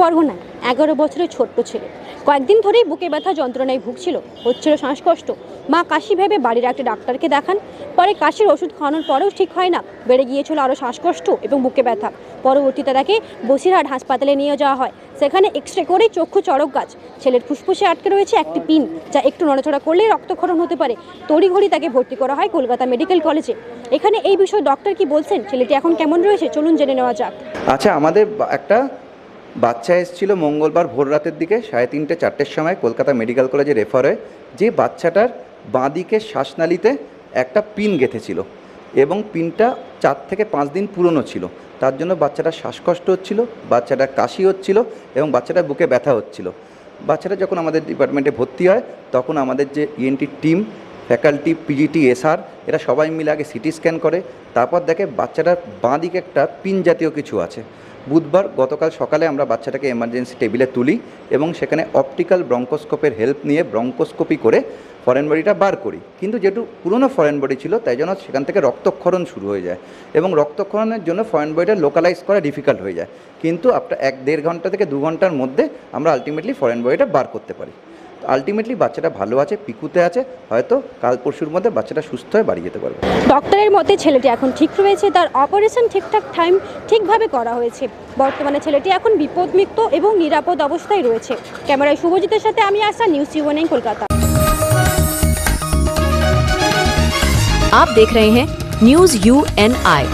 পরগনায় এগারো বছরের ছোট্ট ছেলে। কয়েকদিন ধরেই বুকে ব্যথা, যন্ত্রণায় ভুগছিল। হচ্ছিল শ্বাসকষ্ট মা কাশি ভেবে বাড়ির একটা ডাক্তারকে দেখান। পরে কাশির ওষুধ খাওয়ানোর পরেও ঠিক হয় না। বেড়ে গিয়েছিল আরও শ্বাসকষ্ট এবং বুকে ব্যথা। পরবর্তীতে তাকে বসিরহাট হাসপাতালে নিয়ে যাওয়া হয়। সেখানে এক্স রে করেই চক্ষু চড়ক গাছ। ছেলের ফুসফুসে আটকে রয়েছে একটি পিন, যা একটু নড়াচড়া করলেই রক্তক্ষরণ হতে পারে। তড়িঘড়ি তাকে ভর্তি করা হয় কলকাতা মেডিকেল কলেজে। এখানে এই বিষয়ে ডক্টর কি বলছেন? ছেলেটি এখন কেমন রয়েছে? চলুন জেনে নেওয়া যাক। আচ্ছা আমাদের একটা বাচ্চা এসেছিল মঙ্গলবার ভোর রাতের দিকে সাড়ে তিনটে, চারটের সময় কলকাতা মেডিকেল কলেজে রেফার হয়ে, যে বাচ্চাটার বাঁদিকে শ্বাসনালীতে একটা পিন গেঁথেছিল এবং পিনটা চার থেকে পাঁচ দিন পুরনো ছিল। তার জন্য বাচ্চাটার শ্বাসকষ্ট হচ্ছিল বাচ্চাটা কাশি হচ্ছিল এবং বাচ্চাটার বুকে ব্যথা হচ্ছিল। বাচ্চাটা যখন আমাদের ডিপার্টমেন্টে ভর্তি হয়, তখন আমাদের যে ENT team, faculty PGT SR এরা সবাই মিলে আগে সিটি স্ক্যান করে, তারপর দেখে বাচ্চাটার বাঁ দিকে একটা পিন জাতীয় কিছু আছে। বুধবার গতকাল সকালে আমরা বাচ্চাটাকে এমার্জেন্সি টেবিলে তুলি এবং সেখানে অপটিক্যাল ব্রঙ্কোস্কোপের হেল্প নিয়ে ব্রঙ্কোস্কোপি করে ফরেন বডিটা বার করি। কিন্তু যেহেতু পুরনো ফরেন বডি ছিল, তাই জন্য সেখান থেকে রক্তক্ষরণ শুরু হয়ে যায় এবং রক্তক্ষরণের জন্য ফরেন বডিটা লোকালাইজ করা ডিফিকাল্ট হয়ে যায়। কিন্তু আপনার এক দেড় ঘণ্টা থেকে দু ঘণ্টার মধ্যে আমরা আলটিমেটলি ফরেন বডিটা বার করতে পারি। আলটিমেটলি বাচ্চাটা ভালো আছে পিকুতে আছে হয়তো কাল পরশুর মধ্যে বাচ্চাটা সুস্থ হয়ে বাড়ি যেতে পারবে ডক্টরের মতে ছেলেটি এখন ঠিক রয়েছে তার অপারেশন ঠিকঠাক টাইম ঠিকভাবে করা হয়েছে বর্তমানে ছেলেটি এখন বিপদমুক্ত এবং নিরাপদ অবস্থায় রয়েছে ক্যামেরায় শুভজিতের সাথে আমি আসা নিউজ টিউন কলকাতা आप देख रहे हैं न्यूज यू एन आई